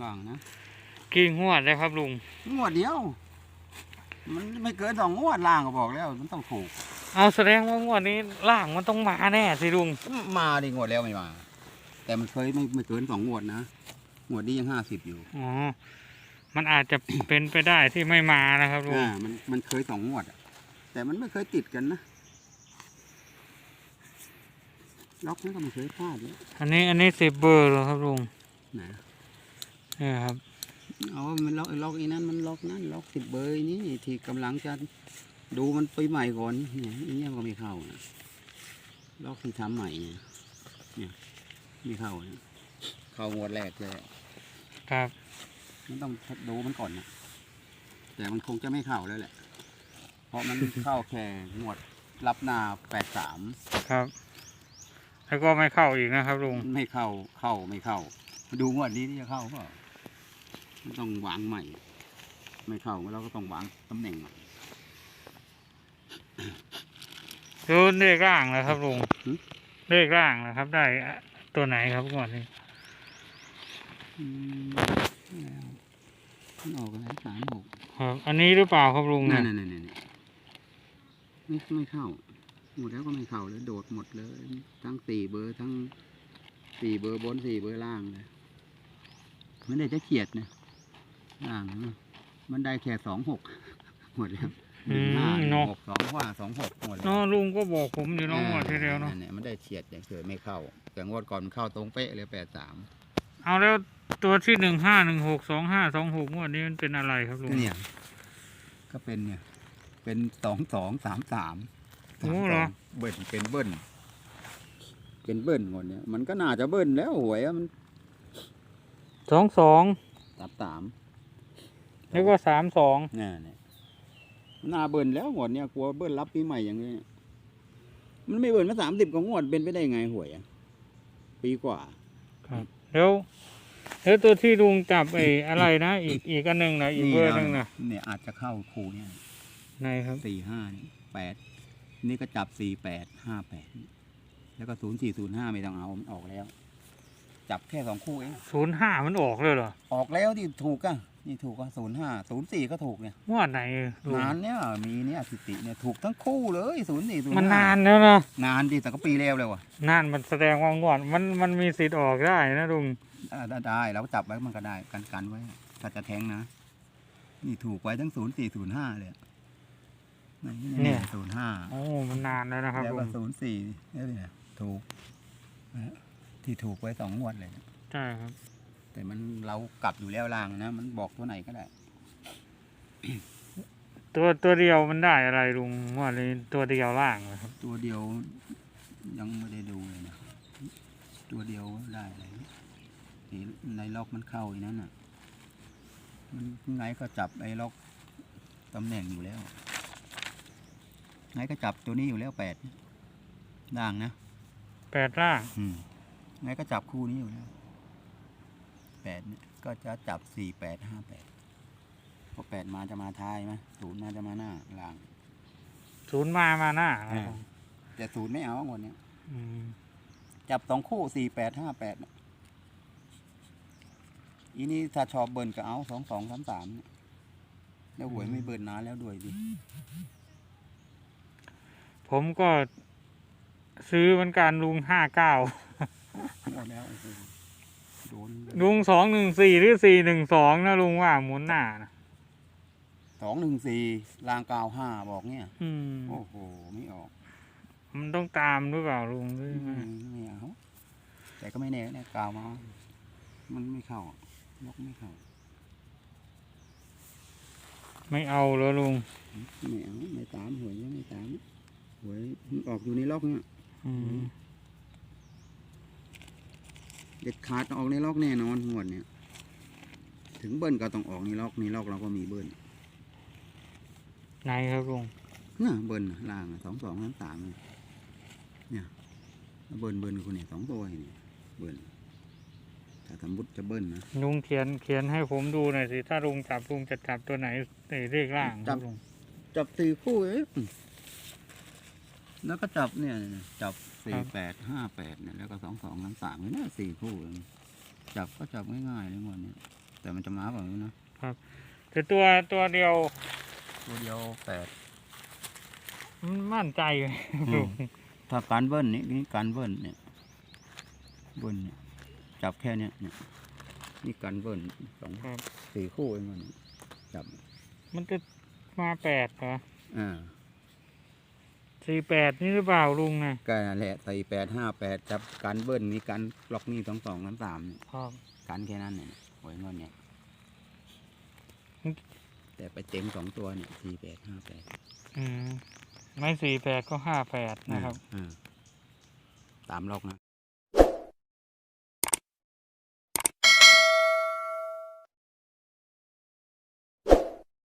ล่างนะกี่งวดเลยครับลุงงวดเดียว มันไม่เกินสองงวดล่างก็บอกแล้ว มันต้องถูก เอาแสดงว่างวดนี้ล่างมันต้องมาแน่สิลุงมาดิงวดแล้วไม่มา แต่มันเคยไม่ไม่เกินสองงวดนะงวดนี้ยังห้าสิบอยู่อ๋อมันอาจจะเป็นไปได้ที่ไม่มานะครับลุงอ่ามันมันเคยสองงวดอะแต่มันไม่เคยติดกันนะล็อกนี่ก็ไม่เคยพลาดเลยอันนี้อันนี้สิบเบอร์เหรอครับลุงนะเนี่ยครับเอามันล็อกล็อกอีนั้นมันล็อกนั่นล็อกสิบเบอร์นี้ที่กำลังจะดูมันไปใหม่ก่อนเนี่ยอันนี้ก็ไม่เข้านะล็อกที่ทำใหม่เนี่ยเนี่ยไม่เข้านะเข้างวดแรกเลยครับ มันต้องดูมันก่อนนะแต่มันคงจะไม่เข้าแล้วแหละ เพราะมันเข้าแค่งวดรับหนาแปดสามครับ แล้วก็ไม่เข้าอีกนะครับลุงไม่เข้าเข้าไม่เข้า ดูงวดนี้ที่จะเข้าเปล่ามัน ต้องวางใหม่ ไม่เข้าเราก็ต้องวางตำแหน่งใหม่ดูเลขร่างนะครับลุงหึเลขร่างนะครับ ได้ตัวไหนครับก่อนนี้อืมแล้วมันออกอะไรสามหกครับอันนี้หรือเปล่าครับลุงนั่เนี่ยนนั่นนั่นไม่ไม่เข้า หมดแล้วก็ไม่เข้าเลยโดดหมดเลย ทั้งสี่เบอร์ทั้งสี่เบอร์บนสี่เบอร์ล่างเลยมันได้จะเขียดนะ ล่างนะมันได้แค่สองหกหมดแล้วหนึ่งห้าหนึ่งหกสองห้าสองหกหมดแล้วเนาะลุงก็บอกผมอยู่เน้องงวดที่แล้วเนาะนั่นยมันได้เฉียดอย่างเฉยไม่เข้า แต่งวดก่อนมันเข้าตรงเป๊ะเลยแปดสามเอาแล้วตัวที่หนึ่งห้าหนึ่งหกสองห้าสองหกงวดนี้มันเป็นอะไรครับลุงก็เนี่ยก็เป็นเนี่ย เป็นสองสองสามสามโอ้เหรอเบิ้ลเป็นเบิ้ลเป็นเบิ้ลหมดเนี่ยมันก็น่าจะเบิ้ลแล้วหวยอะมันสองสองสามสาม แล้วก็สามสองเนี่ยเนี่ยน่าเบิ้ลแล้วหมดเนี่ยกลัวเบิ้ลรับปีใหม่อย่างนี้มันไม่เบิ้ลมาสามสิบกว่างวดเป็นไปได้ไงหวยอะปีกว่า ครับ แล้วแล้วตัวที่ลุงจับไอ้อะไรนะอีกอีกอันหนึ่งนะอีกเบอร์หนึ่งนะเนี่ยอาจจะเข้าครูเนี่ยไหนครับสี่ห้านี่แปดนี่ก็จับสี่แปดห้าแปดแล้วก็ศูนย์สี่ศูนย์ห้าไม่ต้องเอามันออกแล้ว จับแค่สองคู่เองศูนย์ห้ามันออกเลยเหรอออกแล้วที่ถูกอะ นี่ถูกอะศูนย์ห้าศูนย์สี่ก็ถูกเนี่ยงวดไหนลุงนานเนี่ยมีเนี่ยสถิติเนี่ยถูกทั้งคู่เลยศูนย์สี่ศูนย์มันนานแล้วนะนานดิแต่ก็ปีแล้วเลยว่ะนานมันแสดงว่างวดมันมันมีสิทธิ์ออกได้นะลุงอ่าได้ได้เราก็จับไว้มันก็ได้กันกันไว้ถ้าจะแทงนะ นี่ถูกไว้ทั้งศูนย์สี่ศูนย์ห้าเลยนี่ศูนย์ห้าโอ้มันนานแล้วนะครับแล้วลุก็งศูนย์สี่นี่เนี่ยถูกนะที่ถูกไว้สองงวดเลยนะใช่ครับ แต่มันเรากลับอยู่แล้วล่างนะ มันบอกตัวไหนก็ได้ ตัวตัวเดียวมันได้อะไรลุงงวดนี้ตัวเดียวล่างนะครับตัวเดียวยังไม่ได้ดูเลยนะตัวเดียวได้อะไรที่ในล็อกมันเข้าอีนั้นอะ มันไงก็จับไอ้ล็อกตำแหน่งอยู่แล้วไงก็จับตัวนี้อยู่แล้วแปดด่างนะแปดล่าง อืมไงก็จับคู่นี้อยู่แล้ว แปดเนี่ยก็จะจับสี่แปดห้าแปดพอแปดมาจะมาท้ายไหมศูนย์มาจะมาหน้าล่างศูนย์มามาหน้านะอ่าแต่ศูนย์ไม่เอาหมดเนี้ยอืมจับสองคู่สี่แปดห้าแปดอีนี่ถ้าชอบเบิร์นก็เอาสองสองสามสามเนี่ยแล้วหวยไม่เบิร์นนานแล้วด้วยดิผมก็ซื้อเหมือนกันลุงห้าเก้าหมดแล้วโอ้โหโดน ลุงสองหนึ่งสี่หรือสี่หนึ่งสองนะลุงว่าหมุนหน้านะสองหนึ่งสี่ลางกาวห้าบอกเนี่ยอืมโอ้โหไม่ออก มันต้องตามหรือเปล่าลุงหรืออืไงมไม่เอาแต่ก็ไม่แน่เนี่ยกาวมา มันไม่เข้าล็อกไม่เข้าไม่เอาแล้วลุงไม่เอาไม่ตามหวยยังไม่ตามหวยมันออกอยู่ในล็อกเนี่ยอืม เด็ดขาดต้องออกในล็อกแน่นอนงวดเนี่ย ถึงเบิ้ลก็ต้องออกในล็อกในล็อกเราก็มีเบิ้ลไหนครับลุงเนี่ยเบิ้ลน่ะล่างสองสองสามสามเนี่ยเนี่ยเบิ้ลเบิ้ลคนเนี่ยสองตัวเนี่ยเบิ้ลถ้าสมมติจะเบิ้ลนะลุงเขียนเขียนให้ผมดูหน่อยสิถ้าลุงจับลุงจะจับตัวไหนในเลขล่างครับลุงจับสี่คู่เอง แล้วก็จับเนี่ยจับสี่แปดห้าแปดเนี่ยแล้วก็สองสองสามสามเนี่ยสี่คู่เองจับก็จับง่ายๆเลยงวดเนี้ยแต่มันจะมาแบบนี้นะแต่ตัวตัวเดียว ตัวเดียวแปดมันมั่นใจเลยอืมลุงถ้าการเบิ้ลนี่นี่การเบิ้ลเนี่ยเบิ้ลเนี่ยจับแค่เนี้ยเนี่ยนี่การเบิ้ลสองครับสี่คู่เองมันจับ มันจะมาแปดเหรออ่า สี่แปดนี่หรือเปล่าลุงนะก็นั่นแหละใส่แปดห้าแปดจับการเบิ้ลมีการล็อกนี่สองสองสามสามเนี่ยครับการแค่นั้นเนี่ยหวยเงินเนี่ยอืมแต่ไปเต็งสองตัวเนี่ยสี่แปดห้าแปดอืมไม่สี่แปดก็ห้าแปดนะครับ อ่าตามล็อกนะ